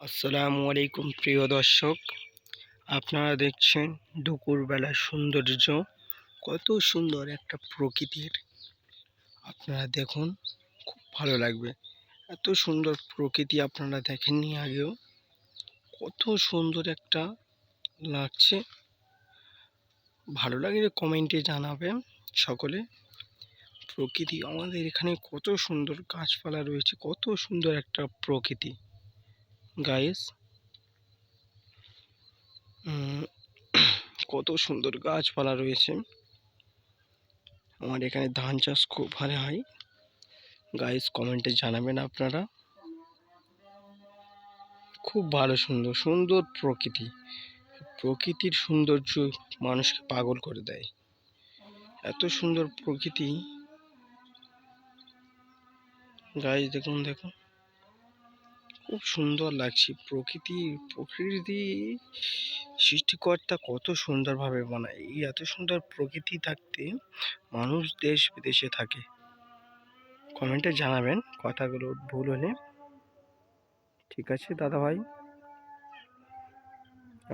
আসসালামু আলাইকুম প্রিয় দর্শক। আপনারা দেখছেন দুপুরবেলার সৌন্দর্য। কত সুন্দর একটা প্রকৃতির। আপনারা দেখুন, খুব ভালো লাগবে। এত সুন্দর প্রকৃতি আপনারা দেখেননি আগেও। কত সুন্দর একটা লাগছে। ভালো লাগলে কমেন্টে জানাবেন সকলে। প্রকৃতি, আমাদের এখানে কত সুন্দর গাছপালা রয়েছে, কত সুন্দর একটা প্রকৃতি। গাইস কত সুন্দর গাছপালা রয়েছে। আমার এখানে ধান চাষ খুব ভালো হয়। গাইস কমেন্টে জানাবেন আপনারা। খুব ভালো, সুন্দর সুন্দর প্রকৃতি। প্রকৃতির সৌন্দর্য মানুষকে পাগল করে দেয়। এত সুন্দর প্রকৃতি। গাইস দেখুন দেখুন। খুব সুন্দর লাগছে। প্রকৃতি প্রকৃতি সৃষ্টিকর্তা কত সুন্দরভাবে বানায়। এই এত সুন্দর প্রকৃতি থাকতে মানুষ দেশ বিদেশে থাকে। কমেন্টে জানাবেন কথাগুলো ভুল হলে। ঠিক আছে দাদা ভাই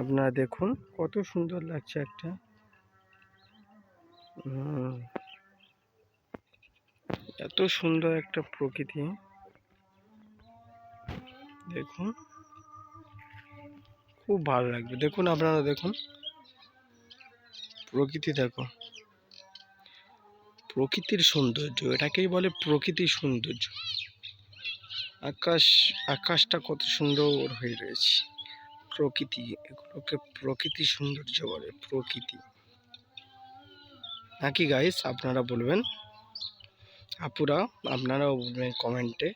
আপনারা দেখুন কত সুন্দর লাগছে একটা। এত সুন্দর একটা প্রকৃতি। দেখুন। খুব ভালো লাগবে। দেখুন আপনারা, দেখুন। প্রকৃতি দেখো। প্রকৃতির সৌন্দর্য, এটাকেই বলে প্রকৃতির সৌন্দর্য। আকাশ, আকাশটা কত সুন্দর হয়ে রয়েছে। প্রকৃতি, এগুলোকে প্রকৃতি সৌন্দর্য বলে, প্রকৃতি। নাকি গাইস আপনারা বলবেন? আপুরা, আপনারাও বলবেন কমেন্টে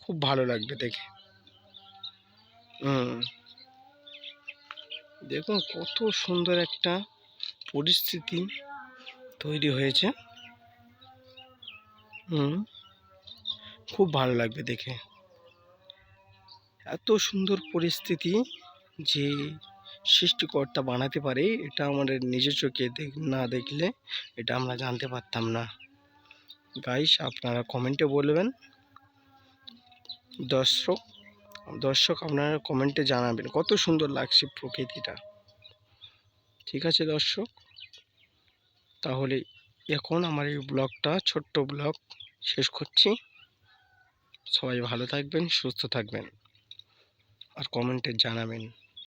খুব ভালো লাগবে দেখে। দেখুন কত সুন্দর একটা পরিস্থিতি তৈরি হয়েছে। হুম। খুব ভালো লাগবে দেখে। এত সুন্দর পরিস্থিতি যে সৃষ্টিকর্তা বানাতে পারে, এটা আমাদের নিজের চোখে না দেখলে এটা আমরা জানতে পারতাম না। গাইস আপনারা কমেন্টে বলবেন। দর্শক দর্শক আপনারা কমেন্টে জানাবেন, কত সুন্দর লাগছে প্রকৃতিটা। ঠিক আছে দর্শক? তাহলে এখন আমার এই ব্লগটা, ছোট্ট ব্লগ শেষ করছি। সবাই ভালো থাকবেন, সুস্থ থাকবেন। আর কমেন্টে জানাবেন।